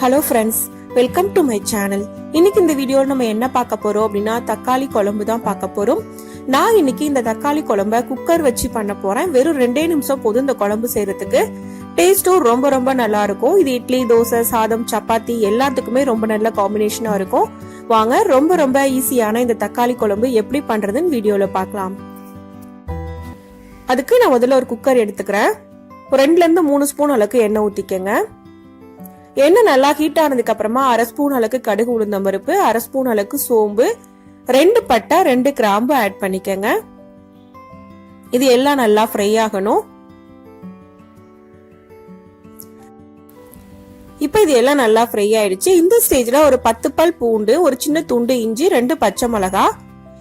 Hello friends welcome to my channel இன்னைக்கு இந்த வீடியோவில் நம்ம என்ன பார்க்க போறோம் அப்படின்னா தக்காளி குழம்பு தான் பார்க்க போறோம். நான் இன்னைக்கு இந்த தக்காளி குழம்ப குக்கர் வச்சு பண்ண போறேன். வெறும் ரெண்டே நிமிஷம் போதும் இந்த குழம்பு செய்யறதுக்கு டேஸ்ட்டும் ரொம்ப ரொம்ப நல்லா இருக்கும். இது இட்லி தோசை சாதம் சப்பாத்தி எல்லாத்துக்குமே ரொம்ப நல்ல காம்பினேஷனா இருக்கும். வாங்க ரொம்ப ரொம்ப ஈஸியான இந்த தக்காளி குழம்பு எப்படி பண்றதுன்னு வீடியோல பார்க்கலாம். அதுக்கு நான் முதல்ல ஒரு குக்கர் எடுத்துக்கிறேன். ரெண்டுல இருந்து மூணு ஸ்பூன் அளவுக்கு எண்ணெய் ஊத்திக்கங்க. எண்ணெய் நல்லா ஹீட் ஆனதுக்கு அப்புறமா அரை ஸ்பூன் அளவுக்கு கடுகு உளுந்தம் பருப்பு அரை ஸ்பூன் அளவுக்கு சோம்பு ரெண்டு பட்டை ரெண்டு கிராம்பு ஆட் பண்ணிக்கங்க. இது எல்லாம் நல்லா ஃப்ரை ஆகணும். இப்போ இது எல்லாம் நல்லா ஃப்ரை ஆயிடுச்சு. இந்த ஸ்டேஜ்ல ஒரு பத்து பல் பூண்டு ஒரு சின்ன துண்டு இஞ்சி ரெண்டு பச்சை மிளகா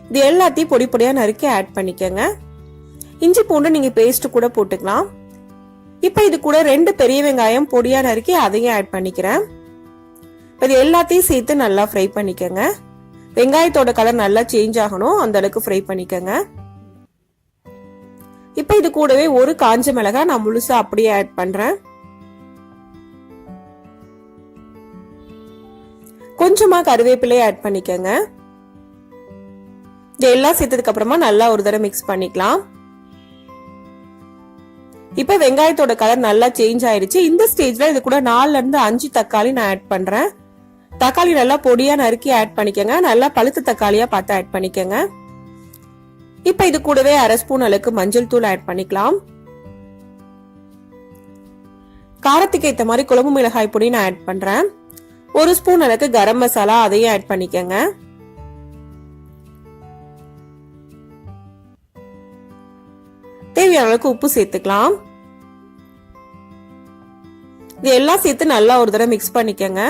இது எல்லாத்தையும் பொடி பொடியா நறுக்கி ஆட் பண்ணிக்கங்க. இஞ்சி பூண்டு நீங்க பேஸ்ட் கூட போட்டுக்கலாம். இப்போ இது கூட ரெண்டு பெரிய வெங்காயம் பொடியா நறுக்கி அதையும் ஆட் பண்ணிக்கிறேன். இது எல்லாத்தையும் சேர்த்து நல்லா ஃப்ரை பண்ணிக்கோங்க. வெங்காயத்தோட கலர் நல்லா சேஞ்ச் ஆகணும். அந்த அளவுக்கு ஃப்ரை பண்ணிக்கோங்க. இப்போ இது கூடவே ஒரு காஞ்ச மிளகாய் நான் முழுசா அப்படியே ஆட் பண்றேன். கொஞ்சமா கருவேப்பிலையை ஆட் பண்ணிக்கோங்க. இது எல்லாம் சேர்த்ததுக்கு அப்புறமா நல்லா ஒரு தடவை மிக்ஸ் பண்ணிக்கலாம். இப்ப வெங்காயத்தோட கலர் நல்லா சேஞ்ச் ஆயிருச்சு. இந்த ஸ்டேஜ்ல இது கூட நாலுல இருந்து அஞ்சு தக்காளி நான் ஆட் பண்றேன். தக்காளி நல்லா பொடியா நறுக்கி ஆட் பண்ணிக்கோங்க. நல்லா பழுத்த தக்காளியா பார்த்து ஆட் பண்ணிக்கோங்க. இப்ப இது கூடவே அரை ஸ்பூன் அளவுக்கு மஞ்சள் தூள் ஆட் பண்ணிக்கலாம். காரத்துக்கு ஏத்த மாதிரி குழம்பு மிளகாய் பொடி நான் ஆட் பண்றேன். ஒரு ஸ்பூன் அளவுக்கு கரம் மசாலா அதையும் ஆட் பண்ணிக்கோங்க. தேவையான அளவுக்கு உப்பு சேர்த்துக்கலாம். இது எல்லாம் சேர்த்து நல்லா ஒரு தடவை மிக்ஸ் பண்ணிக்கோங்க.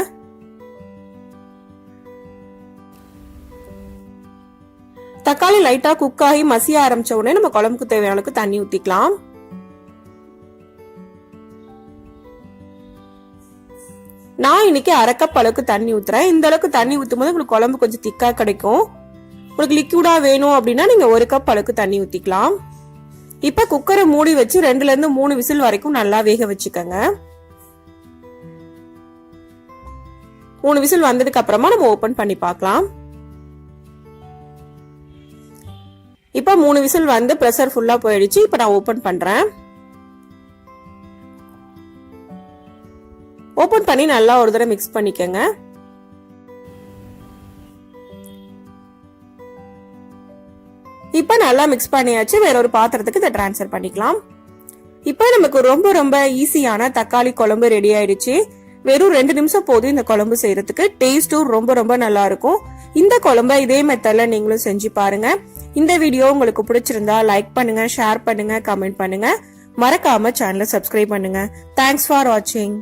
தக்காளி லைட்டா குக் ஆகி மசிய ஆரம்பிச்ச உடனே நம்ம குழம்புக்கு தேவையான அளவுக்கு தண்ணி ஊத்திக்கலாம். நான் இன்னைக்கு அரை கப் அளவுக்கு தண்ணி ஊத்துறேன். இந்த அளவுக்கு தண்ணி ஊத்தும் போது உங்களுக்கு குழம்பு கொஞ்சம் திக்கா கிடைக்கும். உங்களுக்கு லிக்விடா வேணும் அப்படின்னா நீங்க ஒரு கப் அளவுக்கு தண்ணி ஊத்திக்கலாம். இப்ப குக்கரை மூடி வச்சு ரெண்டுல இருந்து மூணு விசில் வரைக்கும் நல்லா வேக வச்சுக்கோங்க. மூணு விசில் வந்ததுக்கு அப்புறமா நம்ம ஓபன் பண்ணி பார்க்கலாம். இப்ப மூணு விசில் வந்து ப்ரெஷர் ஃபுல்லா போயிடுச்சு. இப்ப நான் ஓபன் பண்றேன். ஓபன் பண்ணி நல்லா ஒரு தடவை மிக்ஸ் பண்ணிக்கோங்க. இப்போ நல்லா மிக்ஸ் பண்ணியாச்சு. வேற ஒரு பாத்திரத்துக்கு இதை ட்ரான்ஸ்ஃபர் பண்ணிக்கலாம். இப்போ நமக்கு ரொம்ப ரொம்ப ஈஸியான தக்காளி குழம்பு ரெடி ஆயிடுச்சு. வெறும் ரெண்டு நிமிஷம் போதும் இந்த குழம்பு செய்யறதுக்கு டேஸ்ட்டும் ரொம்ப ரொம்ப நல்லா இருக்கும். இந்த குழம்ப இதே மெத்தட்ல நீங்களும் செஞ்சு பாருங்க. இந்த வீடியோ உங்களுக்கு பிடிச்சிருந்தா லைக் பண்ணுங்க ஷேர் பண்ணுங்க கமெண்ட் பண்ணுங்க. மறக்காம சேனலை சப்ஸ்கிரைப் பண்ணுங்க. தேங்க்ஸ் ஃபார் வாட்சிங்